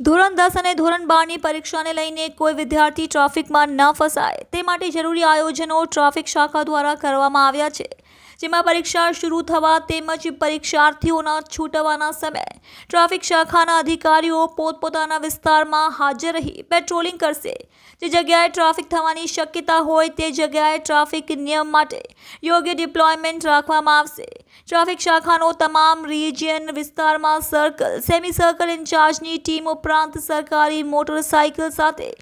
ધોરણ દસ અને ધોરણ બારની પરીક્ષાને લઈને કોઈ વિદ્યાર્થી ટ્રાફિકમાં ન ફસાય, તે માટે જરૂરી આયોજનો ટ્રાફિક શાખા દ્વારા કરવામાં આવ્યા છે. જેમાં પરીક્ષા શરૂ થવા તેમજ પરીક્ષાર્થીઓના છૂટવાના સમયે. ટ્રાફિક શાખાના અધિકારીઓ પોતપોતાના વિસ્તારમાં હાજર રહી પેટ્રોલિંગ કરશે. જે જગ્યાએ ટ્રાફિક થવાની શક્યતા હોય તે જગ્યાએ ટ્રાફિક નિયમ માટે યોગ્ય ડિપ્લોયમેન્ટ રાખવામાં આવશે. ટ્રાફિક શાખાનો તમામ રિજિયન વિસ્તારમાં સર્કલ સેમી સર્કલ ઇન્ચાર્જની ટીમ ઉપરાંત સરકારી મોટરસાયકલ સાથે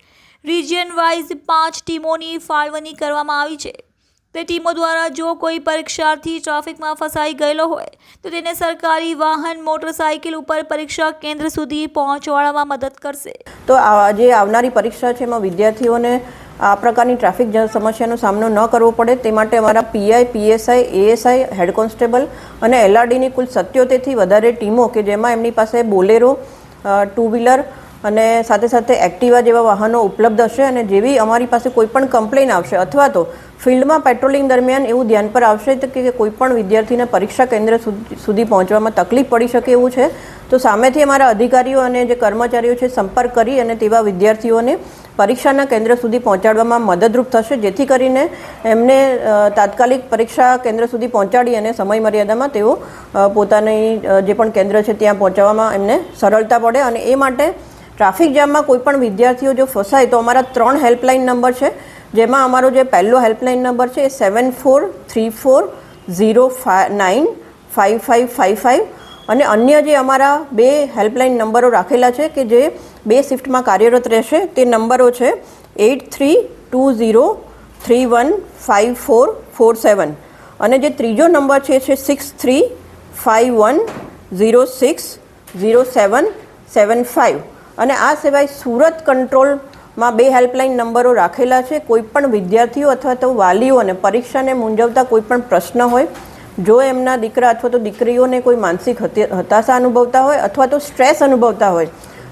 રિજિયન વાઇઝ પાંચ ટીમોની ફાળવણી કરવામાં આવી છે. તે ટીમો દ્વારા જો કોઈ પરીક્ષાર્થી ટ્રાફિકમાં ફસાઈ ગયેલો હોય, તો તેને સરકારી વાહન મોટરસાયકલ ઉપર પરીક્ષા કેન્દ્ર સુધી પહોંચવાડવામાં મદદ કરશે. તો જે આવનારી પરીક્ષા છે, એમાં વિદ્યાર્થીઓને આ પ્રકારની ટ્રાફિક સમસ્યાનો સામનો ન કરવો પડે. તે માટે અમારા PI, PSI, ASI, head constable અને એલઆરડીની કુલ સત્યોતેરથી વધારે ટીમો કે જેમાં એમની પાસે બોલેરો ટુ વ્હીલર અને સાથે સાથે એક્ટિવા જેવા વાહનો ઉપલબ્ધ હશે અને જેવી અમારી પાસે કોઈ પણ કમ્પ્લેન આવશે અથવા તો ફિલ્ડમાં પેટ્રોલિંગ દરમિયાન એવું ધ્યાન પર આવશે કે કોઈ પણ વિદ્યાર્થીને પરીક્ષા કેન્દ્ર સુધી પહોંચવામાં તકલીફ પડી શકે એવું છે. તો સામેથી અમારા અધિકારીઓ અને જે કર્મચારીઓ છે સંપર્ક કરી અને તેવા વિદ્યાર્થીઓને પરીક્ષાના કેન્દ્ર સુધી પહોંચાડવામાં મદદરૂપ થશે. જેથી કરીને એમને તાત્કાલિક પરીક્ષા કેન્દ્ર સુધી પહોંચાડી અને સમય મર્યાદામાં તેઓ પોતાની જે પણ કેન્દ્ર છે ત્યાં પહોંચાડવામાં એમને સરળતા પડે અને એ માટે ટ્રાફિક જામમાં કોઈ પણ વિદ્યાર્થીઓ જો ફસાય તો અમારા ત્રણ હેલ્પલાઇન નંબર છે. જેમાં અમારો જે પહેલો હેલ્પલાઇન નંબર છે એ seven four three four zero nine five five five five. અને અન્ય જે અમારા બે હેલ્પલાઇન નંબરો રાખેલા છે કે જે બે શિફ્ટમાં કાર્યરત રહેશે તે નંબરો છે eight three two zero three one five four four seven. અને જે ત્રીજો નંબર છે છે six three five one zero six zero seven seven five. અને આ સિવાય સુરત કંટ્રોલમાં બે હેલ્પલાઇન નંબરો રાખેલા છે. કોઈપણ વિદ્યાર્થીઓ અથવા તો વાલીઓને પરીક્ષાને મૂંઝવતા કોઈપણ પ્રશ્ન હોય, જો એમના દીકરા અથવા તો દીકરીઓને કોઈ માનસિક હતે- હતાશા અનુભવતા હોય અથવા તો સ્ટ્રેસ અનુભવતા હોય,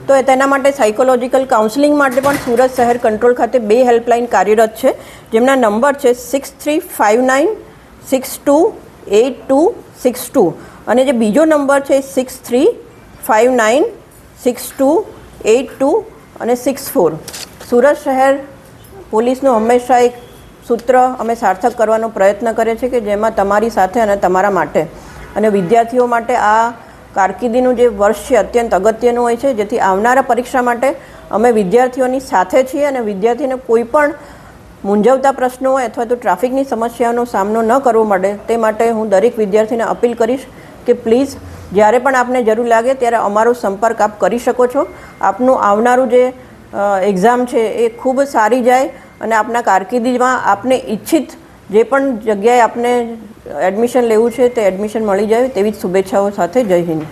તો તેના માટે સાયકોલોજીકલ કાઉન્સેલિંગ માટે પણ સુરત શહેર કંટ્રોલ ખાતે બે હેલ્પલાઇન કાર્યરત છે, જેમના નંબર છે six three five nine six two eight two six two. અને જે બીજો નંબર છે six three five nine six two eight two અને સિક્સ ફોર. સુરત શહેર પોલીસનું હંમેશા એક સૂત્ર અમે સાર્થક કરવાનો પ્રયત્ન કરે છે કે જેમાં તમારી સાથે અને તમારા માટે. અને વિદ્યાર્થીઓ માટે આ કારકિર્દીનું જે વર્ષ છે અત્યંત અગત્યનું હોય છે. જેથી આવનારા પરીક્ષા માટે અમે વિદ્યાર્થીઓની સાથે છીએ અને વિદ્યાર્થીને કોઈ પણ મૂંઝવતા પ્રશ્નો હોય અથવા તો ટ્રાફિકની સમસ્યાનો સામનો ન કરવો પડે તે માટે હું દરેક વિદ્યાર્થીને અપીલ કરીશ કે પ્લીઝ જ્યારે પણ આપને જરૂર લાગે ત્યારે અમારો સંપર્ક આપ કરી શકો છો. આપનું આવનારું જે એક્ઝામ છે એ ખૂબ સારી જાય અને આપના કારકિર્દીમાં આપને ઈચ્છિત જે પણ જગ્યાએ આપને એડમિશન લેવું છે તે એડમિશન મળી જાય તેવી જ શુભેચ્છાઓ સાથે જય હિન્દ.